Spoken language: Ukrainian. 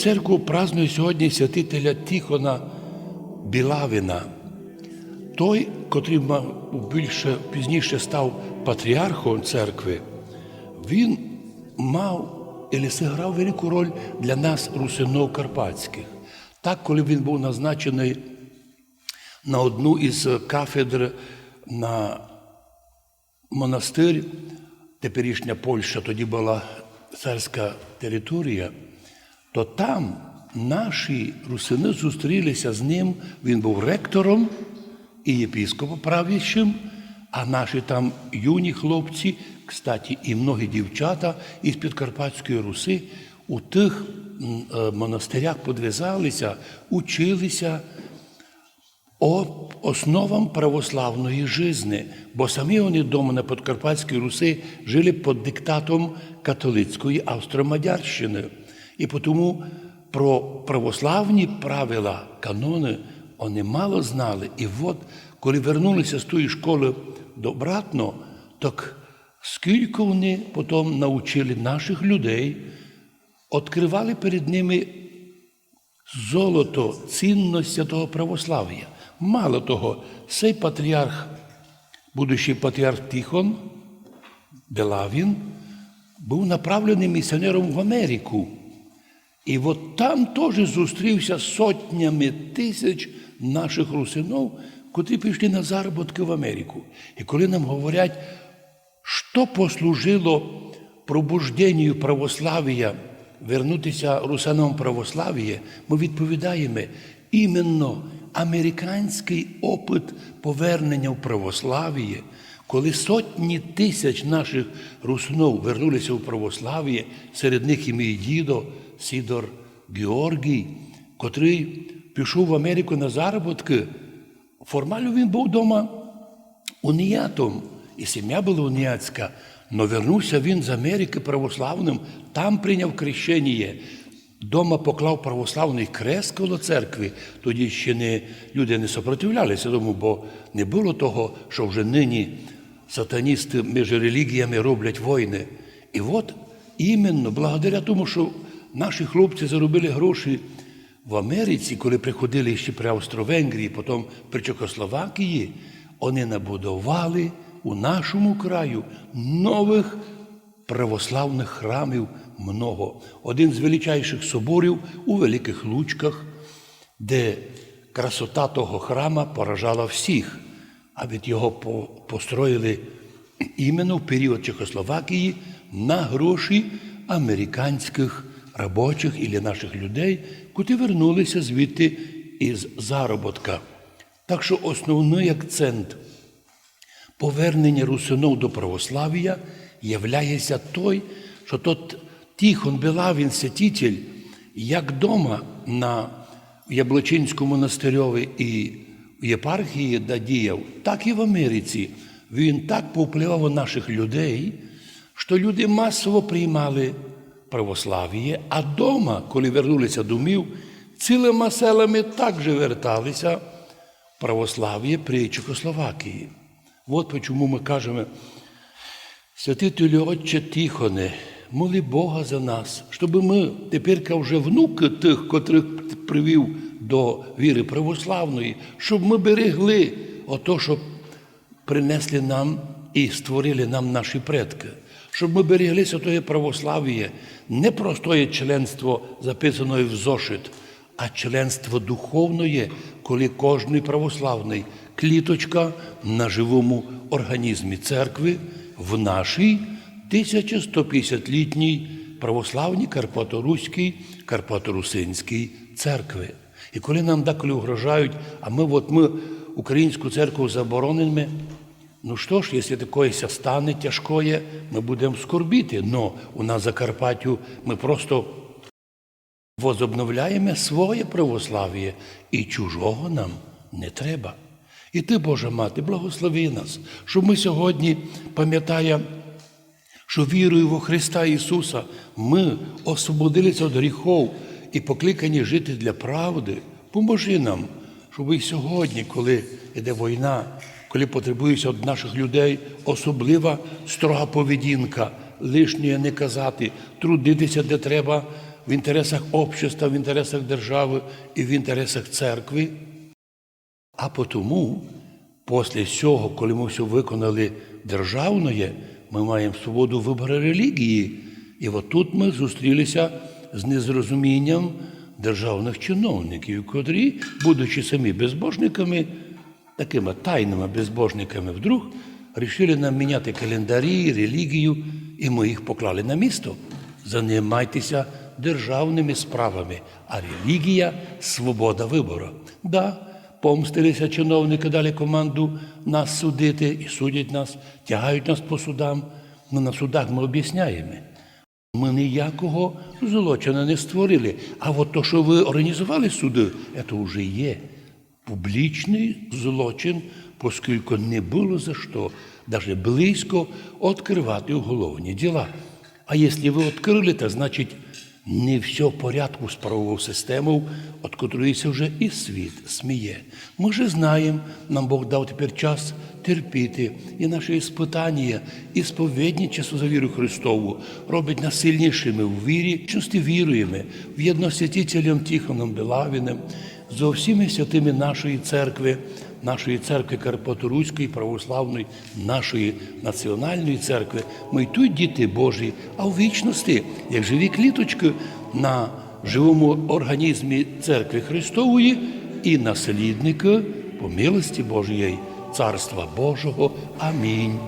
церква празднує сьогодні святителя Тихона Білавина. Той, котрий більше пізніше став патріархом церкви, він мав і зіграв велику роль для нас, русинов карпатських. Так, коли він був назначений на одну із кафедр на монастир, теперішня Польща, тоді була царська територія, то там наші русини зустрілися з ним. Він був ректором і єпіскопом правящим, а наші там юні хлопці, кстати, і многі дівчата із Підкарпатської Руси у тих е, монастирях подвизалися, училися основам православної жизни, бо самі вони вдома на Подкарпатській Руси жили під диктатом католицької Австро-Мадярщини. І тому про православні правила, канони вони мало знали. І от, коли вернулися з тої школи обратно, так скільки вони потім навчили наших людей, відкривали перед ними золото, цінність святого православ'я. Мало того, цей патріарх, будущий патріарх Тихон Белавін, був направлений місіонером в Америку. І от там теж зустрівся сотнями тисяч наших русинов, котрі пішли на заробітки в Америку. І коли нам говорять, що послужило пробужденню православ'я, вернутися русанам православ'я, ми відповідаємо іменно американський опит повернення в православ'я, коли сотні тисяч наших русинов вернулися в православ'я, серед них і мій дідо Сідор Георгій, котрий пішов в Америку на заробітки. Формально він був вдома уніятом, і сім'я була уніатська, але вернувся він з Америки православним, там прийняв крещення. Дома поклав православний крест коло церкви. Тоді ще не, люди не сопротивлялися тому, бо не було того, що вже нині сатаністи між релігіями роблять війни. І от іменно благодаря тому, що наші хлопці заробили гроші в Америці, коли приходили ще при Австро-Венгрії, потім при Чехословакії, вони набудували у нашому краю нових православних храмів много. Один з величайших соборів у Великих Лучках, де красота того храма поражала всіх, а від його построїли іменно в період Чехословакії на гроші американських робочих і наших людей, котрі вернулися звідти із заробітка. Так що основний акцент повернення русинов до православ'я являється той, що тот Тихон Белавін святитель, як дома на Яблочинському монастирьові і єпархії діяв, так і в Америці. Він так повпливав на наших людей, що люди масово приймали православ'я, а дома, коли вернулися домів, цілими селами також верталися православ'я при Чехословакії. От чому ми кажемо, святителю Отче Тихоне, моли Бога за нас, щоб ми тепер вже внуки тих, котрих привів до віри православної, щоб ми берегли ото, що принесли нам і створили нам наші предки, щоб ми берегли святої православ'я, не простое членство, записаної в зошит, а членство духовне, коли кожний православний кліточка на живому організмі церкви в нашій 1150-літній православній Карпаторуській, Карпаторусинській церкви. І коли нам деколи угрожають, а ми от ми українську церкву заборонимо, ну що ж, якщо такое стане тяжкое, ми будемо скорбіти. Но у нас Закарпаттю ми просто возобновляємо своє православ'я, і чужого нам не треба. І ти, Божа Мати, благослови нас, щоб ми сьогодні, пам'ятаємо, що вірою во Христа Ісуса ми освободилися від гріхов і покликані жити для правди. Поможи нам, щоб і сьогодні, коли йде війна, коли потребується від наших людей особлива строга поведінка, лишнє не казати, трудитися, де треба, в інтересах общества, в інтересах держави і в інтересах церкви. А потому, після цього, коли ми все виконали державне, ми маємо свободу вибору релігії. І от тут ми зустрілися з незрозумінням державних чиновників, котрі, будучи самі безбожниками, такими тайними безбожниками, вдруг вирішили нам міняти календарі, релігію, і ми їх поклали на місто. Займайтеся державними справами, а релігія свобода вибору. Да, помстилися чиновники, дали команду нас судити і судять нас, тягають нас по судам. Ну на судах ми об'ясняємо. Ми ніякого злочину не створили. А от то, що ви організували суди, це вже є публічний злочин, оскільки не було за що навіть близько відкривати уголовні діла. А якщо ви відкрили, то значить не все в порядку з правовою системою, від котрої вже і світ сміє. Ми вже знаємо, нам Бог дав тепер час терпіти, і наші іспитання, і сповідничество за віру Христову робить нас сильнішими в вірі, часто віруємо в єдносвятителем Тихоном Белавіним, з усіми святими нашої церкви, нашої церкви Карпаторуської, православної, нашої національної церкви. Ми й тут діти Божі, а в вічності, як живі кліточки на живому організмі церкви Христової і наслідники по милості Божої, Царства Божого. Амінь.